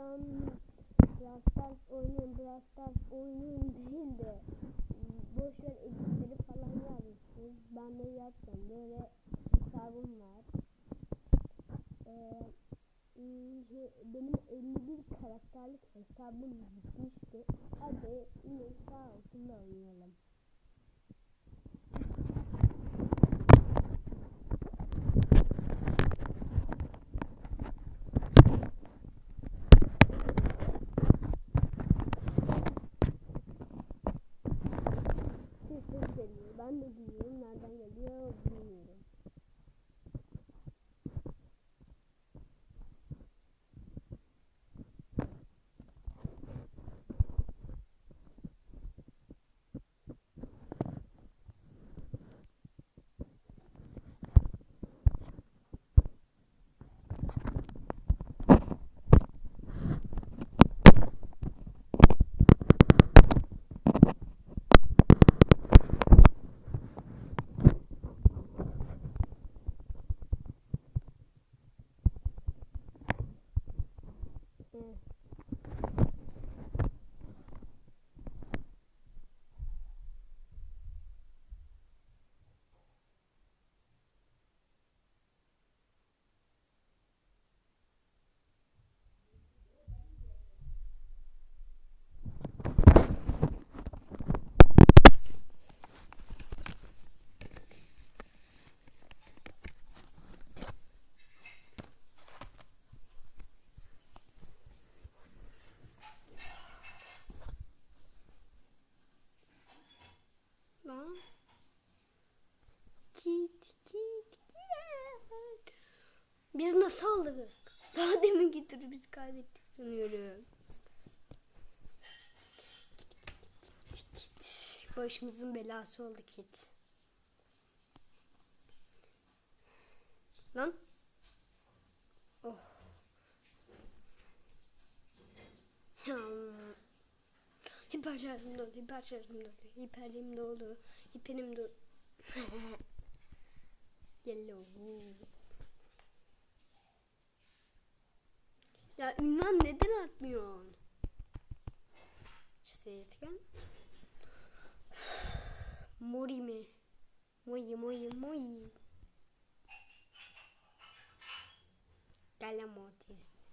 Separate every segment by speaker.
Speaker 1: an Brawl Stars oynuyorum. Brawl Stars oynuyorum değil de boş ver editleri falan yazmışsınız. Ben de yapacağım. Böyle hesabım var. Ee, benim 51 karakterlik hesabım bitmişti. Hadi yine sağ olsun da oynayalım. Bir ses geliyor. Ben de bilmiyorum nereden geliyor bilmiyorum. Evet. Lan. Kit kit kit. Biz nasıl aldık? Daha demin getirip biz kaybettik sanıyorum. Başımızın belası oldu kit. Lan. Oh. Hiper şarjım dolu, hiper şarjım dolu, hiperim dolu, hiperim dolu. Yellow. Ya ünvan neden artmıyor? Çizgi etken. Mori mi? Moyi moyi moyi. Galamortis.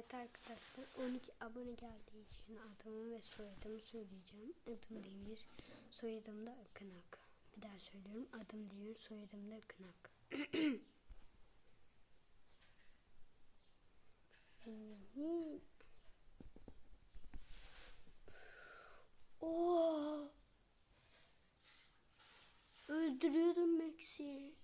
Speaker 1: Evet arkadaşlar 12 abone geldiği için adımı ve soyadımı söyleyeceğim. Adım Demir, soyadım da Akınak. Bir daha söylüyorum. Adım Demir, soyadım da Akınak. Oo. Öldürüyorum Max'i.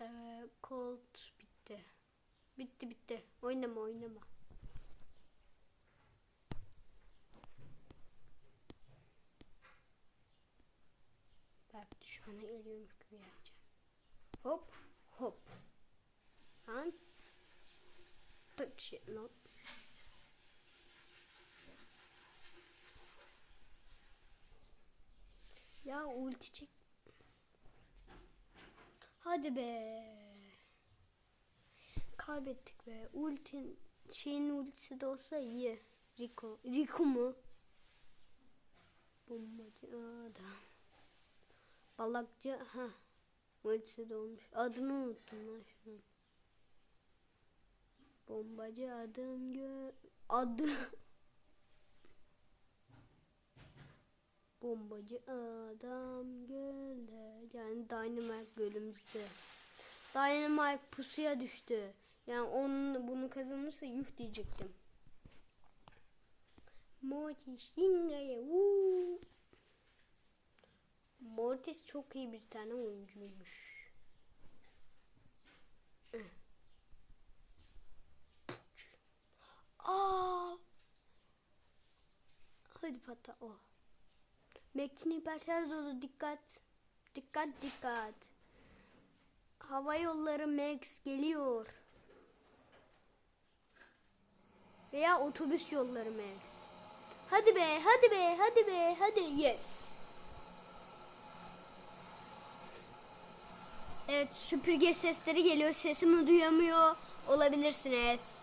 Speaker 1: Ee, Colt bitti. Bitti bitti. Oynama oynama. Bak düşmana geliyormuş gibi yapacağım. Hop hop. Lan. Bak shit lan. Ya ulti çek. Hadi be. Kaybettik be. Ultin şeyin ultisi de olsa iyi. Rico. Rico mu? Bombacı adam. Balakçı ha. Ultisi de olmuş. Adını unuttum lan şunun. Bombacı adım gö adı Bombacı adam gölde yani Dynamite bölümümüzde. Dynamite pusuya düştü. Yani onun bunu kazanırsa yuh diyecektim. Mortis Shinga'ya Mortis çok iyi bir tane oyuncuymuş.
Speaker 2: Aa! Hadi pata o. Oh. Metin hiperter dolu dikkat. Dikkat dikkat. Hava yolları Max geliyor. Veya otobüs yolları Max. Hadi be, hadi be, hadi be, hadi. Yes. Evet, süpürge sesleri geliyor. Sesimi duyamıyor olabilirsiniz.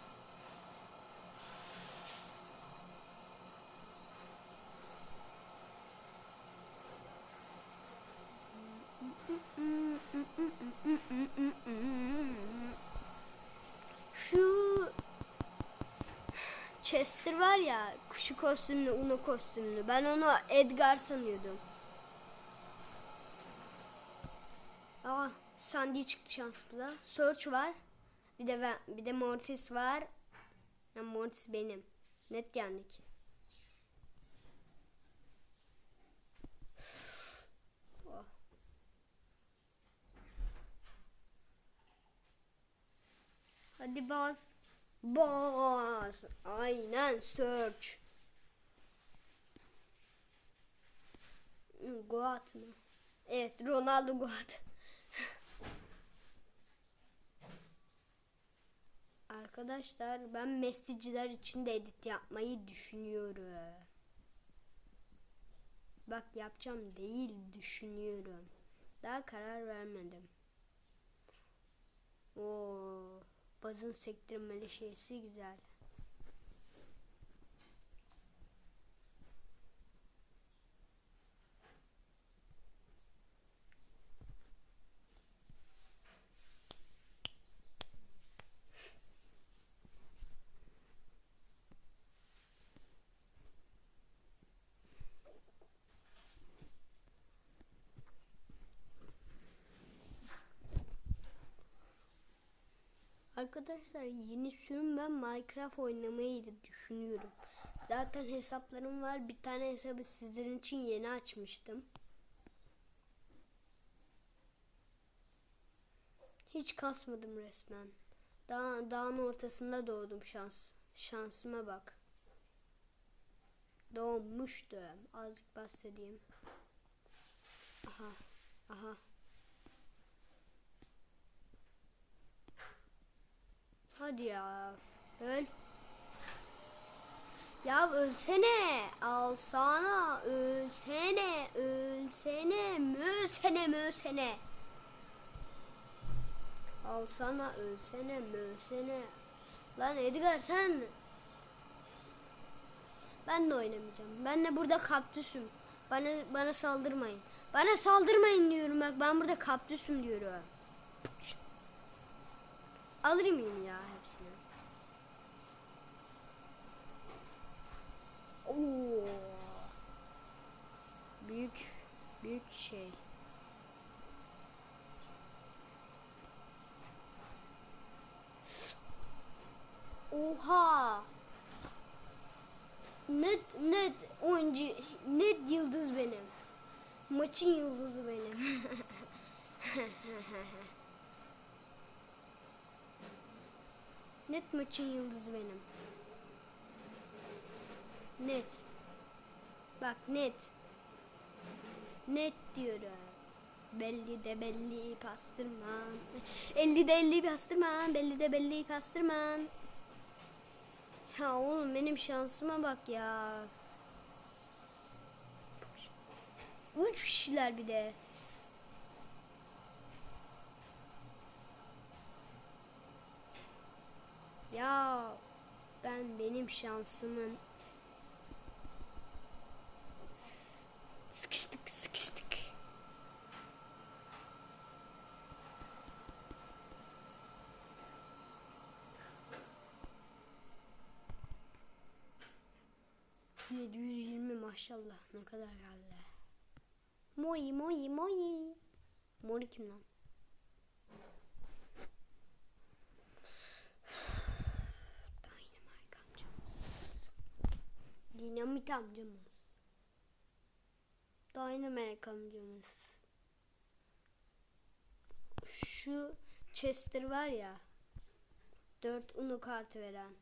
Speaker 2: Şu Chester var ya, kuşu kostümlü, Uno kostümlü. Ben onu Edgar sanıyordum. Aa, Sandy çıktı şansımıza. Search var. Bir de ben, bir de Mortis var. Ya Mortis benim. Net yendik. Oh. Hadi bas. Bas. Aynen search. Goat mı? Evet Ronaldo Goat. Arkadaşlar ben mesajcılar için de edit yapmayı düşünüyorum. Bak yapacağım değil düşünüyorum. Daha karar vermedim. Oo, bazın sektirmeli şeysi güzel. Arkadaşlar yeni sürüm ben Minecraft oynamayı düşünüyorum. Zaten hesaplarım var. Bir tane hesabı sizlerin için yeni açmıştım. Hiç kasmadım resmen. Dağ, dağın ortasında doğdum şans. Şansıma bak. Doğmuştum. Azıcık bahsedeyim. Aha. Aha. Hadi ya. Öl. Ya ölsene. Alsana. Ölsene. Ölsene. Mösene mösene. Alsana. Ölsene. Mösene. Lan Edgar sen. Ben de oynamayacağım. Ben de burada kaktüsüm. Bana bana saldırmayın. Bana saldırmayın diyorum bak. Ben burada kaktüsüm diyorum. Alır mıyım ya hepsini? Oo. Büyük büyük şey. Oha. Net net oyuncu net yıldız benim. Maçın yıldızı benim. Net maçın yıldızı benim. Net. Bak net. Net diyorum. Belli de belli pastırman. 50 de 50 pastırman. Belli de belli pastırman. Ya oğlum benim şansıma bak ya. Üç kişiler bir de. Ya ben benim şansımın maşallah ne kadar geldi. Mori mori mori. Mori kim lan? Dynamite amcamız. Dinamit amcamız. Dynamite amcamız. Şu Chester var ya. 4 Uno kartı veren.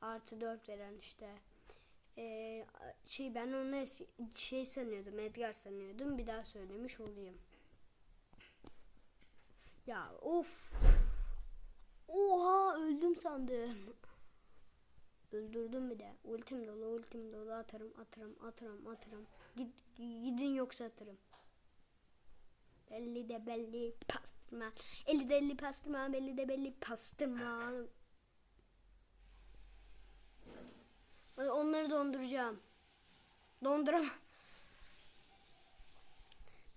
Speaker 2: Artı 4 veren işte. Ee, şey ben onu es- şey sanıyordum Edgar sanıyordum bir daha söylemiş olayım. Ya of. Oha öldüm sandım. Öldürdüm bir de. Ultim dolu ultim dolu atarım atarım atarım atarım. Gid, gidin yoksa atarım. Belli de belli pastırma. Eli de elli pastırma belli de belli pastırma. Hadi Onları donduracağım. Donduramam.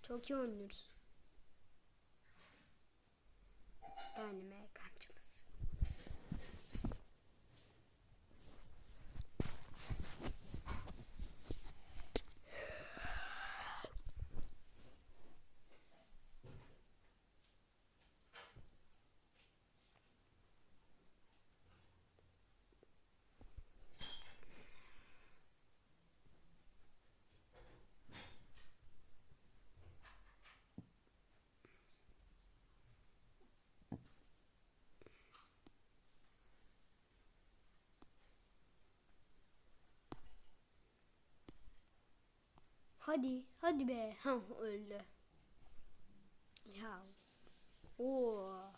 Speaker 2: Çok iyi oynuyoruz. Dynamite Hadi, hadi be. Ha öldü. Ya. Oo.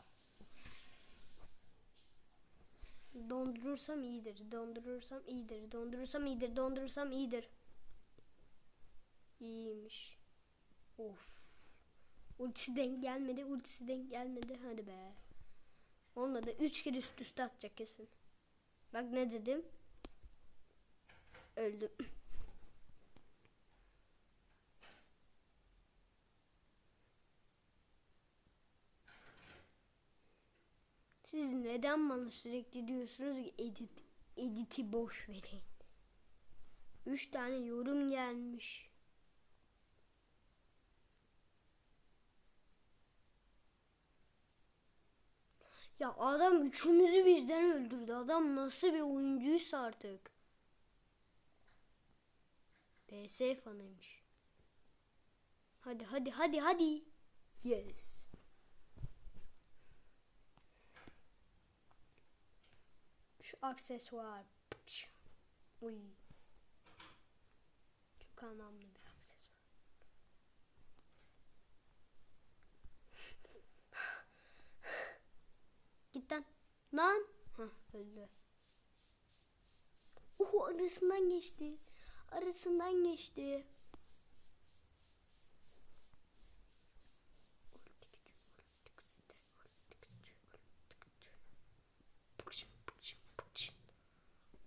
Speaker 2: Dondurursam iyidir. Dondurursam iyidir. Dondurursam iyidir. Dondurursam iyidir. İyiymiş. Of. Ultisi denk gelmedi. Ultisi denk gelmedi. Hadi be. Olmadı. Üç kere üst üste atacak kesin. Bak ne dedim. Öldüm. Siz neden bana sürekli diyorsunuz ki edit, editi boş verin. Üç tane yorum gelmiş. Ya adam üçümüzü birden öldürdü. Adam nasıl bir oyuncuysa artık. BS fanıymış. Hadi hadi hadi hadi. Yes. Şu aksesuar. Uy. Çok anlamlı bir aksesuar. Git lan. Lan. Hah öldü. Uhu arasından geçti. Arasından geçti.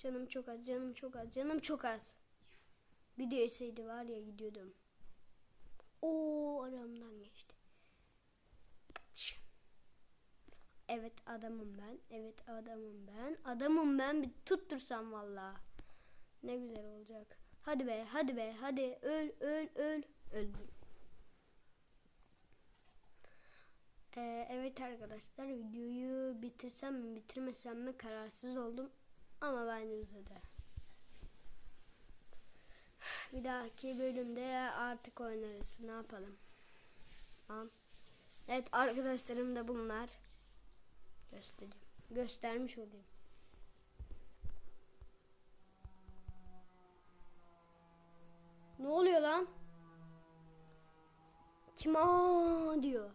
Speaker 2: Canım çok az, canım çok az, canım çok az. Bir değseydi var ya gidiyordum. Oo aramdan geçti. Evet adamım ben. Evet adamım ben. Adamım ben. Bir tuttursam valla. Ne güzel olacak. Hadi be, hadi be, hadi öl, öl, öl. Öldüm. Ee, evet arkadaşlar videoyu bitirsem mi bitirmesem mi kararsız oldum ama bence uzadı. Bir dahaki bölümde artık oynarız. Ne yapalım? Tamam. Evet arkadaşlarım da bunlar. Göstereyim. Göstermiş olayım. Ne oluyor lan? Kim aa diyor.